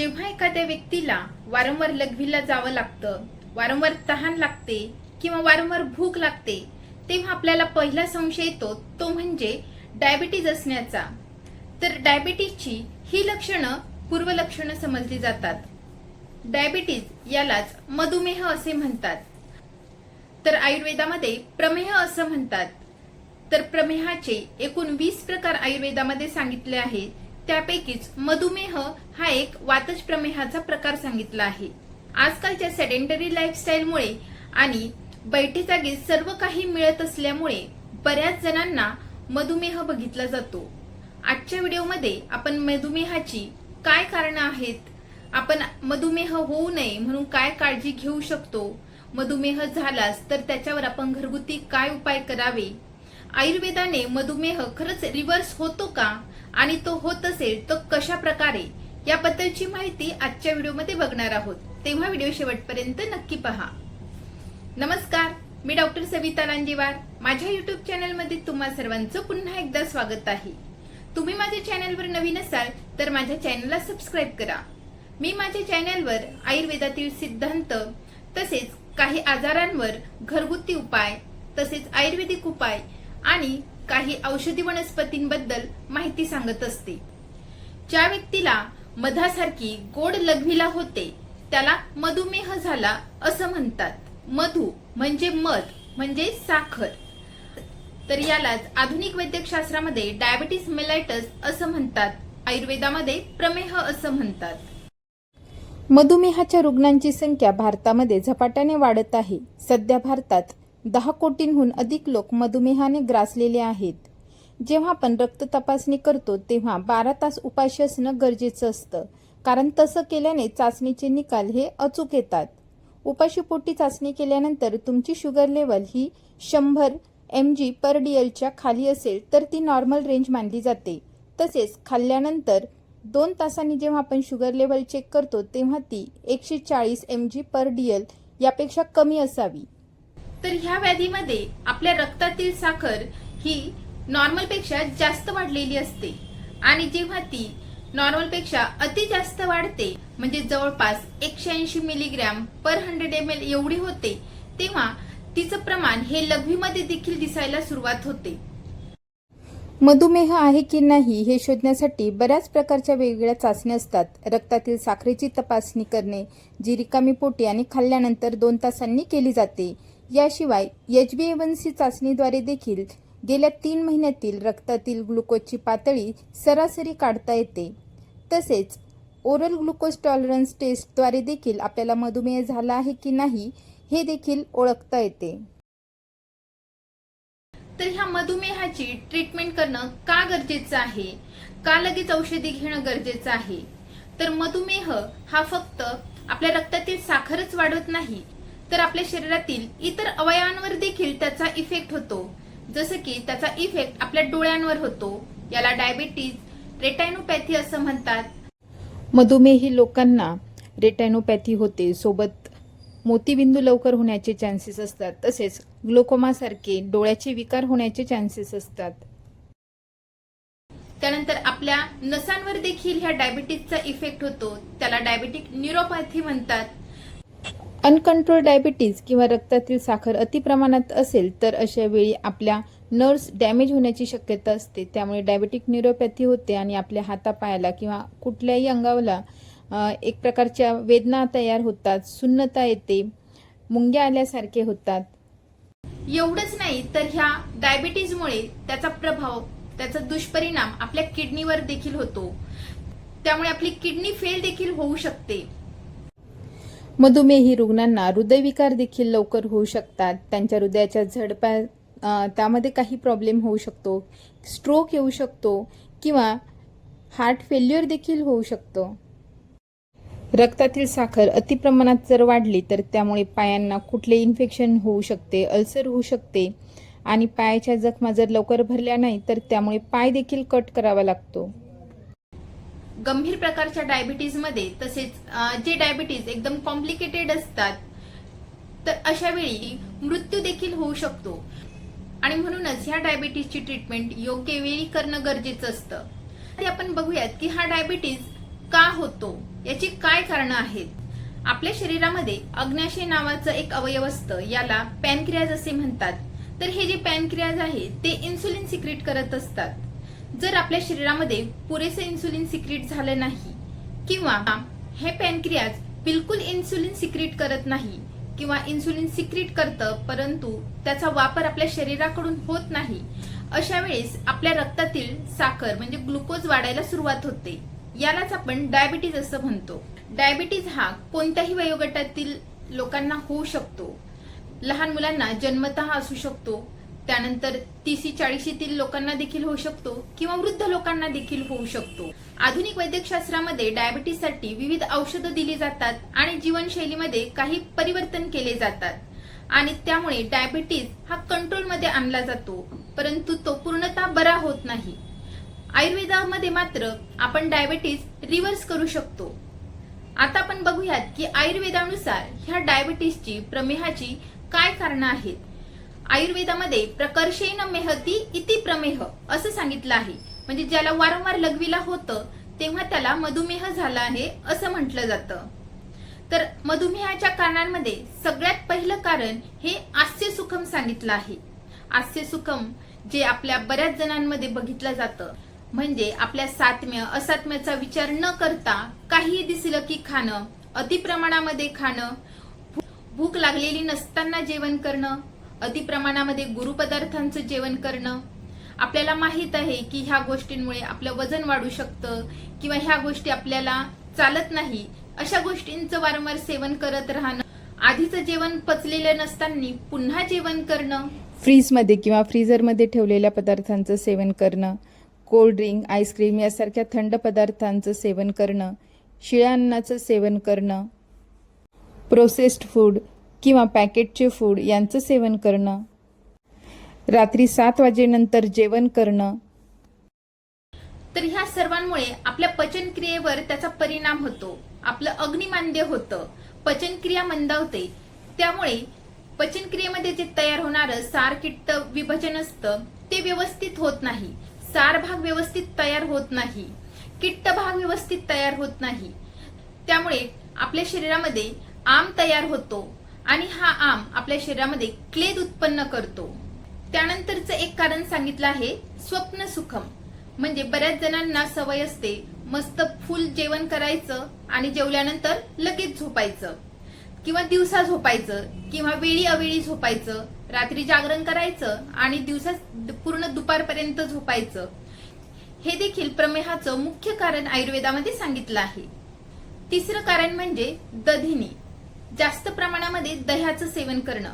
जेव्हा एखाद्या व्यक्तीला वारंवार लघवीला जावं लागतं वारंवार तहान लागते किंवा वारंवार भूक लागते तेव्हा आपल्याला पहिला संशय येतो तो म्हणजे डायबिटीज असण्याचा. तर डायबिटीजची ही लक्षणं पूर्वलक्षणं समजली जातात. डायबिटीज यालाच मधुमेह असे म्हणतात. तर आयुर्वेदामध्ये प्रमेह असं म्हणतात. तर प्रमेहाचे एकूण वीस प्रकार आयुर्वेदामध्ये सांगितले आहेत त्यापैकीच मधुमेह हा एक वातज प्रमेहाचा प्रकार सांगितला आहे. आजकालच्या सेडेंटरी लाईफस्टाईलमुळे आणि बैठे जागी सर्व काही मिळत असल्यामुळे बऱ्याच जणांना मधुमेह बघितला जातो. आजच्या व्हिडिओमध्ये आपण मधुमेहाची काय कारणं आहेत? आपण मधुमेह होऊ नये म्हणून काय काळजी घेऊ शकतो? मधुमेह झालास तर त्याच्यावर आपण घरगुती काय उपाय करावे? आयुर्वेदाने मधुमेह खरंच रिव्हर्स होतो का? आणि तो होत असेल तर कशा प्रकारे याबद्दलची माहिती आजच्या व्हिडिओमध्ये बघणार आहोत. तेव्हा व्हिडिओ शेवटपर्यंत नक्की पहा. नमस्कार मी डॉक्टर सविता लांजेवार. माझ्या युट्यूब चॅनलमध्ये तुम्हा सर्वांचं पुन्हा एकदा स्वागत आहे. तुम्ही माझ्या चॅनलवर नवीन असाल तर माझ्या चॅनलला सबस्क्राईब करा. मी माझ्या चॅनलवर आयुर्वेदातील सिद्धांत तसेच काही आजारांवर घरगुती उपाय तसेच आयुर्वेदिक उपाय आणि काही औषधी वनस्पतींबद्दल माहिती सांगत असते. ज्या व्यक्तीला मधासारखी गोड लघवीला होते त्याला मधुमेह झाला असं म्हणतात. मधु म्हणजे मध म्हणजे साखर. तर यालाच आधुनिक वैद्यकशास्त्रामध्ये डायबिटीस मेलायटस असं म्हणतात. आयुर्वेदामध्ये प्रमेह असं म्हणतात. मधुमेहाच्या रुग्णांची संख्या भारतामध्ये झपाट्याने वाढत आहे. सध्या भारतात दहा कोटींहून अधिक लोक मधुमेहाने ग्रासलेले आहेत. जेव्हा आपण रक्त तपासणी करतो तेव्हा बारा तास उपाशी असणं गरजेचं असतं. कारण तसं केल्याने चाचणीचे निकाल हे अचूक येतात. उपाशीपोटी चाचणी केल्यानंतर तुमची शुगर लेवल ही शंभर एम जी पर डीएलच्या खाली असेल तर ती नॉर्मल रेंज मानली जाते. तसेच खाल्ल्यानंतर दोन तासांनी जेव्हा आपण शुगर लेवल चेक करतो तेव्हा ती एकशे चाळीस एम जी पर डीएल यापेक्षा कमी असावी. तर ह्या व्याधीमध्ये आपल्या रक्तातील साखर ही नॉर्मलपेक्षा जास्त वाढलेली असते. आणि जेव्हा ती नॉर्मलपेक्षा अति जास्त वाढते म्हणजे जवळपास एकशे ऐंशी milligram per hundred M L एवढी होते तेव्हा तिचं प्रमाण हे लघवीमध्ये देखील दिसायला सुरुवात होते. मधुमेह आहे की नाही हे शोधण्यासाठी बऱ्याच प्रकारच्या वेगवेगळ्या चाचण्या असतात. रक्तातील साखरेची तपासणी करणे जी रिकामी पोटी आणि खाल्ल्यानंतर दोन तासांनी केली जाते. याशिवाय H B A one C चाचणीद्वारे देखील गेल्या तीन महिन्यातील रक्तातील ग्लुकोजची पातळी सरासरी काढता येते. तसेच ओरल ग्लुकोज टॉलरन्स टेस्टद्वारे देखील आपल्याला मधुमेह झाला आहे की नाही हे देखील ओळखता येते. तर ह्या मधुमेहाची ट्रीटमेंट करणं का गरजेचं आहे? का लगेच औषधी घेणं गरजेचं आहे? तर मधुमेह हा फक्त आपल्या रक्तातील साखरच वाढवत नाही तर आपल्या शरीरातील इतर अवयवांवर देखील त्याचा इफेक्ट होतो. जसं की त्याचा इफेक्ट आपल्या डोळ्यांवर होतो. याला डायबिटीज रेटायनोपॅथी असं म्हणतात. मधुमेही लोकांना रेटॅनोपॅथी होते. सोबत मोतीबिंदू लवकर होण्याचे चान्सेस असतात. तसेच ग्लोकोमासारखे डोळ्याचे विकार होण्याचे चान्सेस असतात. त्यानंतर आपल्या नसांवर देखील ह्या डायबिटीजचा इफेक्ट होतो. त्याला डायबेटिक न्यूरोपॅथी म्हणतात. अनकंट्रोल डायबिटीज किंवा रक्तातील साखर अति प्रमाणात असेल तर अशा वेळी आपल्या नर्व्स डॅमेज होण्याची शक्यता असते. त्यामुळे डायबेटिक न्यूरोपॅथी होते आणि आपल्या हातापायाला किंवा कुठल्याही अंगाला एक प्रकारच्या वेदना तयार होतात सुन्नता येते मुंग्या आल्यासारखे होतात. एवढंच नाही तर ह्या डायबिटीजमुळे त्याचा प्रभाव त्याचा दुष्परिणाम आपल्या किडनीवर देखील होतो. त्यामुळे आपली किडनी फेल देखील होऊ शकते. मधुमेही रुग्णांना हृदयविकार देखील लवकर होऊ शकतात. त्यांच्या हृदयाच्या झडपा त्यामध्ये काही प्रॉब्लेम होऊ शकतो. स्ट्रोक येऊ शकतो किंवा हार्ट फेल्युअर देखील होऊ शकतो. रक्तातील साखर अतिप्रमाणात जर वाढली तर त्यामुळे पायांना कुठले इन्फेक्शन होऊ शकते अल्सर होऊ शकते. आणि पायाच्या जखमा जर लवकर भरल्या नाही तर त्यामुळे पाय देखील कट करावा लागतो. गंभीर प्रकारच्या डायबिटीजमध्ये तसेच जे डायबिटीज एकदम कॉम्प्लिकेटेड असतात तर अशा वेळी मृत्यू देखील होऊ शकतो. आणि म्हणूनच ह्या डायबिटीजची ट्रीटमेंट योग्य वेळी करणं गरजेचं असतं. आता आपण बघूयात की हा डायबिटीज का होतो? याची काय कारणं आहेत? आपल्या शरीरामध्ये अग्न्याशय नावाचं एक अवयव असतं याला पॅनक्रियाज असे म्हणतात. तर हे जे पॅनक्रियाज आहे ते इन्सुलिन सिक्रेट करत असतात. जर आपल्या शरीरामध्ये पुरेसे इन्सुलिन सिक्रिट झालं नाही किंवा हे पॅनक्रियाज बिलकुल इन्सुलिन सिक्रिट करत नाही किंवा इन्सुलिन सिक्रिट करतं परंतु त्याचा वापर आपल्या शरीराकडून होत नाही अशा वेळेस आपल्या रक्तातील साखर म्हणजे ग्लुकोज वाढायला सुरुवात होते. यालाच आपण डायबिटीज असं म्हणतो. डायबिटीज हा कोणत्याही वयोगटातील लोकांना होऊ शकतो. लहान मुलांना जन्मतः असू शकतो. त्यानंतर तीसी चाळीशीतील लोकांना देखील होऊ शकतो किंवा वृद्ध लोकांना देखील होऊ शकतो. आधुनिक वैद्यकशास्त्रामध्ये डायबिटीससाठी विविध औषधं दिली जातात आणि जीवनशैलीमध्ये काही परिवर्तन केले जातात. आणि त्यामुळे डायबिटीज हा कंट्रोलमध्ये आणला जातो परंतु तो पूर्णतः बरा होत नाही. आयुर्वेदामध्ये मात्र आपण डायबिटीज रिव्हर्स करू शकतो. आता आपण बघूयात की आयुर्वेदानुसार ह्या डायबिटीसची प्रमेहाची काय कारणं आहेत. आयुर्वेदामध्ये प्रकर्षेन मेहती इति प्रमेह असं सांगितलं आहे. म्हणजे ज्याला वारंवार लघवीला होतं तेव्हा त्याला मधुमेह झाला आहे असं म्हटलं जातं. तर मधुमेहाच्या कारणांमध्ये सगळ्यात पहिलं कारण हे आस्य सुखम सांगितलं आहे. आस्य सुखम जे आपल्या बऱ्याच जणांमध्ये बघितलं जातं. म्हणजे आपल्या सात्म्य असात्म्याचा विचार न करता काहीही दिसलं की खाणं अतिप्रमाणामध्ये खाणं भूक लागलेली नसताना जेवण करणं अतिप्रमाणामध्ये गुरुपदार्थांचं जेवण करणं. आपल्याला माहीत आहे की ह्या गोष्टींमुळे आपलं वजन वाढू शकतं किंवा ह्या गोष्टी आपल्याला चालत नाही अशा गोष्टींचं वारंवार सेवन करत राहणं. आधीचं जेवण पचलेलं नसताना पुन्हा जेवण करणं. फ्रीजमध्ये किंवा फ्रीझरमध्ये ठेवलेल्या पदार्थांचं सेवन करणं. कोल्ड ड्रिंक आईस्क्रीम यासारख्या थंड पदार्थांचं सेवन करणं. शिळ्या अन्नाचं सेवन करणं. प्रोसेस्ड फूड किंवा पॅकेटचे फूड यांचं सेवन करणं. रात्री सात वाजेनंतर जेवण करणं. तर ह्या सर्वांमुळे आपल्या पचनक्रियेवर त्याचा परिणाम होतो. आपलं अग्निमांद्य होतं. पचनक्रिया मंदावते. त्यामुळे पचनक्रियेमध्ये जे तयार होणारं सार किट्ट विभाजन असतं ते व्यवस्थित होत नाही. सार भाग व्यवस्थित तयार होत नाही. किट्ट भाग व्यवस्थित तयार होत नाही. त्यामुळे आपल्या शरीरामध्ये आम तयार होतो. आणि हा आम आपल्या शरीरामध्ये क्लेद उत्पन्न करतो. त्यानंतरचं एक कारण सांगितलं आहे स्वप्न सुखम. म्हणजे बऱ्याच जणांना सवय असते मस्त फुल जेवण करायचं आणि जेवल्यानंतर लगेच झोपायचं. किंवा दिवसा झोपायचं किंवा वेळी अवेळी झोपायचं रात्री जागरण करायचं आणि दिवसा पूर्ण दुपारपर्यंत झोपायचं. हे देखील प्रमेहाचं मुख्य कारण आयुर्वेदामध्ये सांगितलं आहे. तिसरं कारण म्हणजे दधिनी. जास्त प्रमाणामध्ये दह्याचं सेवन करणं.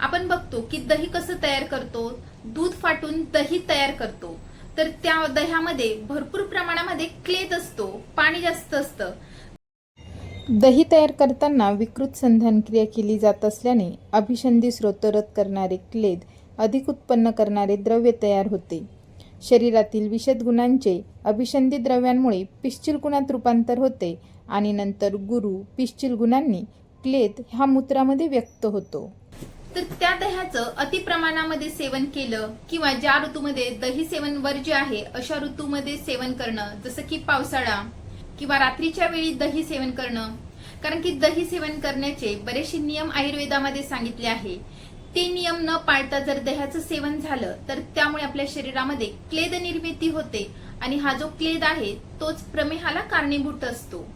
आपण बघतो की दही कसं तयार करतो? दूध फाटून दही तयार करतो. तर त्या दह्यामध्ये भरपूर प्रमाणामध्ये क्लेद असतो पाणी जास्त असतं. दही तयार करताना विकृत संधानक्रिया केली जात असल्याने अभिसंधी स्रोतरत करणारे क्लेद अधिक उत्पन्न करणारे द्रव्य तयार होते. शरीरातील विषद गुणांचे अभिसंधी द्रव्यांमुळे पिश्चिल गुणात रूपांतर होते आणि नंतर गुरु पिश्चिल गुणांनी क्लेद हा मूत्रामध्ये व्यक्त होतो. तर त्या दह्याचं अति प्रमाणामध्ये सेवन केलं किंवा ज्या ऋतूमध्ये दही सेवन वर्ज्य आहे अशा ऋतूमध्ये सेवन करणं जसं की पावसाळा किंवा रात्रीच्या वेळी दही सेवन करणं. कारण की दही सेवन करण्याचे बरेचसे नियम आयुर्वेदामध्ये सांगितले आहे. ते नियम न पाळता जर दह्याचं सेवन झालं तर त्यामुळे आपल्या शरीरामध्ये क्लेद निर्मिती होते आणि हा जो क्लेद आहे तोच प्रमेहाला कारणीभूत असतो.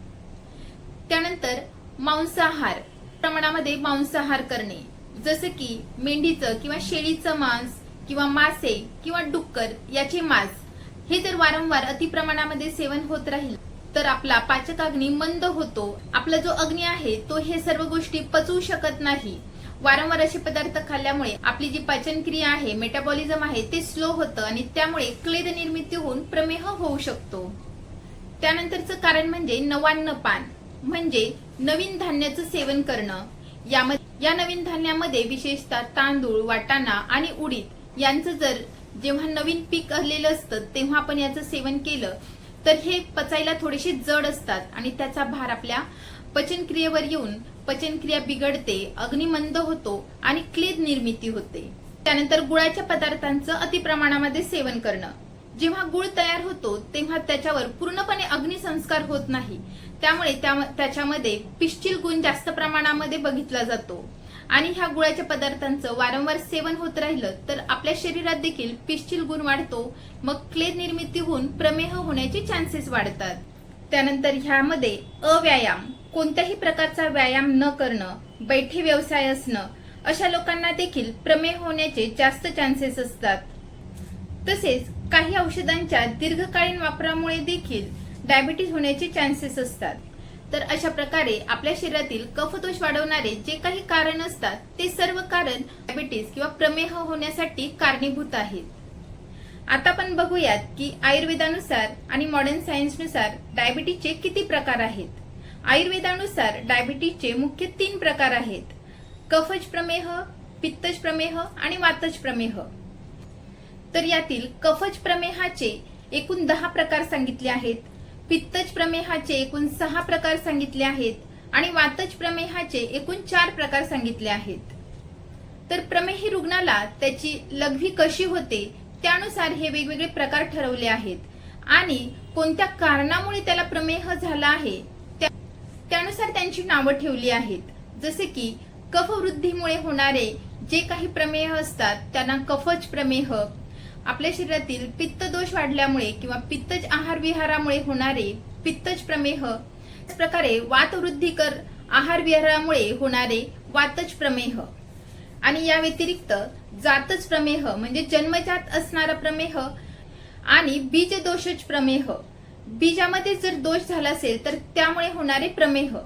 त्यानंतर मांसाहार प्रमाणामध्ये मांसाहार करणे. जसं की मेंढीचं किंवा शेळीचं मांस किंवा मासे किंवा डुक्कर याचे मांस. हे जर वारंवार अति प्रमाणामध्ये सेवन होत राहील. तर आपला पाचक अग्नी मंद होतो. आपला जो अग्नी आहे तो हे सर्व गोष्टी पचवू शकत नाही. वारंवार असे पदार्थ खाल्ल्यामुळे आपली जी पचनक्रिया आहे मेटाबॉलिझम आहे ते स्लो होतं आणि त्यामुळे क्लेद निर्मिती होऊन प्रमेह होऊ शकतो. त्यानंतरचं कारण म्हणजे नवान्न पान. म्हणजे नवीन धान्याचं सेवन करणं. यामध्ये या नवीन धान्यामध्ये विशेषतः तांदूळ वाटाणा आणि उडीद यांचं जर जेव्हा नवीन पीक आलेलं असतं तेव्हा आपण याचं सेवन केलं तर हे पचायला थोडेसे जड असतात आणि त्याचा भार आपल्या पचनक्रियेवर येऊन पचनक्रिया बिघडते अग्निमंद होतो आणि क्लेद निर्मिती होते. त्यानंतर गुळाच्या पदार्थांचं अतिप्रमाणामध्ये सेवन करणं. जेव्हा गुळ तयार होतो तेव्हा त्याच्यावर पूर्णपणे अग्निसंस्कार होत नाही. त्यामुळे त्या- त्याच्यामध्ये पिश्चिल गुण जास्त प्रमाणामध्ये बघितला जातो. आणि ह्या गुळाच्या पदार्थांचं वारंवार सेवन होत राहिलं तर आपल्या शरीरात देखील पिश्चिल गुण वाढतो मग क्ले निर्मिती होऊन प्रमेह होण्याचे चान्सेस वाढतात. त्यानंतर ह्यामध्ये अव्यायाम कोणत्याही प्रकारचा व्यायाम न करणं बैठे व्यवसाय असणं अशा लोकांना देखील प्रमेह होण्याचे जास्त चान्सेस असतात. तसेच काही औषधांच्या दीर्घकालीन वापरामुळे देखील डायबिटीज होण्याचे चान्सेस असतात. तर अशा प्रकारे आपल्या शरीरातील कफदोष वाढवणारे जे काही कारण असतात ते सर्व कारण डायबिटीज किंवा प्रमेह होण्यासाठी कारणीभूत आहेत. आता आपण बघूयात की आयुर्वेदानुसार आणि मॉडर्न सायन्सनुसार डायबिटीजचे किती प्रकार आहेत. आयुर्वेदानुसार डायबिटीजचे मुख्य तीन प्रकार आहेत. कफज प्रमेह पित्तज प्रमेह आणि वातज प्रमेह. तर यातील कफज प्रमेहाचे एकूण दहा प्रकार सांगितले आहेत. पित्तज प्रमेहाचे एकूण सहा प्रकार सांगितले आहेत आणि वातज प्रमेहाचे एकूण चार प्रकार सांगितले आहेत. तर प्रमेही रुग्णाला त्याची लघवी कशी होते त्यानुसार हे वेगवेगळे प्रकार ठरवले आहेत आणि कोणत्या कारणामुळे त्याला प्रमेह झाला आहे त्या- त्यानुसार त्यांची नावं ठेवली आहेत. जसे की कफवृद्धीमुळे होणारे जे काही प्रमेह असतात त्यांना कफज प्रमेह आपल्या शरीरातील पित्त दोष वाढल्यामुळे किंवा पित्तज आहार विहारामुळे होणारे पित्तज प्रमेह प्रकारे वातवृद्धीकर आहार विहारामुळे होणारे वातज प्रमेह. आणि या व्यतिरिक्त जातच प्रमेह म्हणजे जन्मजात असणारा प्रमेह आणि बीज दोषज प्रमेह. बीजामध्ये जर दोष झाला असेल तर त्यामुळे होणारे प्रमेह.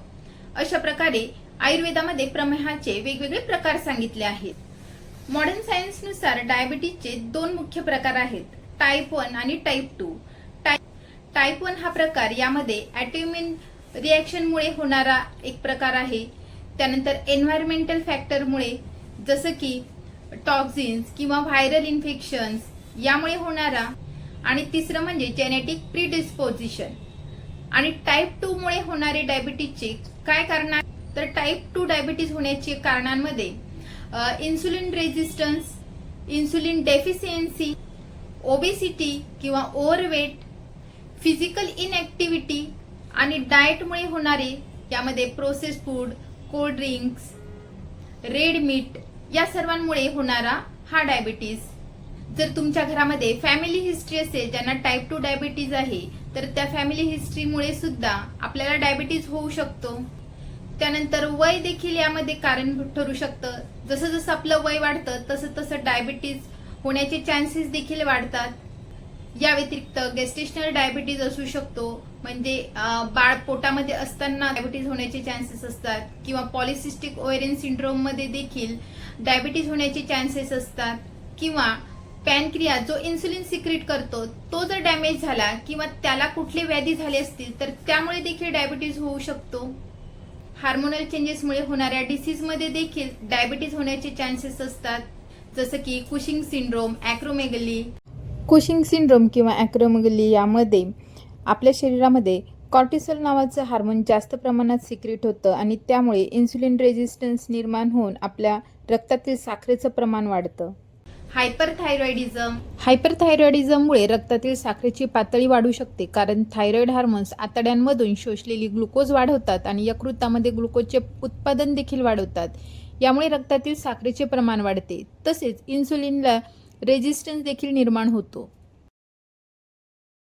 अशा प्रकारे आयुर्वेदामध्ये प्रमेहाचे वेगवेगळे प्रकार सांगितले आहेत. मॉडर्न सायन्सनुसार डायबिटीजचे दोन मुख्य प्रकार आहेत. टाईप वन आणि टाईप टू. टाईप वन हा प्रकार यामध्ये ॲटोमिन रिॲक्शनमुळे होणारा एक प्रकार आहे. त्यानंतर एन्व्हायरमेंटल फॅक्टरमुळे जसं की टॉक्झिन्स किंवा व्हायरल इन्फेक्शन्स यामुळे होणारा आणि तिसरं म्हणजे जेनेटिक प्रिडिस्पोजिशन आणि टाईप टू मुळे होणारे डायबिटीजचे काय कारण तर टाईप टू डायबिटीज होण्याचे कारणांमध्ये insulin resistance insulin deficiency obesity किंवा ओव्हरवेट फिजिकल इनॅक्टिव्हिटी आणि डाएटमुळे होणारे यामध्ये process food cold drinks red meat या सर्वांमुळे होणारा हा डायबिटीज जर तुमच्या घरामध्ये फॅमिली हिस्ट्री असेल ज्यांना टाईप टू डायबिटीज आहे तर त्या फॅमिली हिस्ट्रीमुळे सुद्धा आपल्याला डायबिटीज होऊ शकतो. त्यानंतर वय देखील यामध्ये कारण ठरू शकतं. जसं जसं आपलं वय वाढतं तसं तसं डायबिटीज होण्याचे चान्सेस देखील वाढतात. या व्यतिरिक्त गेस्टेशनल डायबिटीज असू शकतो म्हणजे बाळ पोटामध्ये असताना डायबिटीज होण्याचे चान्सेस असतात किंवा पॉलिसिस्टिक ओएरियन सिंड्रोममध्ये देखील डायबिटीज होण्याचे चान्सेस असतात किंवा पॅनक्रिया जो इन्सुलिन सिक्रिट करतो तो जर डॅमेज झाला किंवा त्याला कुठले व्याधी झाले असतील तर त्यामुळे देखील डायबिटीज होऊ शकतो. हार्मोनल चेंजेसमुळे होणाऱ्या डिसीजमध्ये देखील डायबिटीज होण्याचे चान्सेस असतात. जसं की Cushing syndrome acromegaly Cushing syndrome किंवा ॲक्रोमेगली यामध्ये आपल्या शरीरामध्ये कॉर्टिसोल नावाचं हार्मोन जास्त प्रमाणात सिक्रेट होतं आणि त्यामुळे इन्सुलिन रेजिस्टन्स निर्माण होऊन आपल्या रक्तातील साखरेचं प्रमाण वाढतं. हायपरथायरॉइडिझम हायपरथायरॉइडिझममुळे रक्तातील साखरेची पातळी वाढू शकते कारण थायरॉइड हार्मोन्स आतड्यांमधून शोषलेली ग्लुकोज वाढवतात आणि यकृतामध्ये ग्लुकोजचे उत्पादन देखील वाढवतात. यामुळे रक्तातील साखरेचे प्रमाण वाढते. तसेच इन्सुलिनला रेजिस्टन्स देखील निर्माण होतो.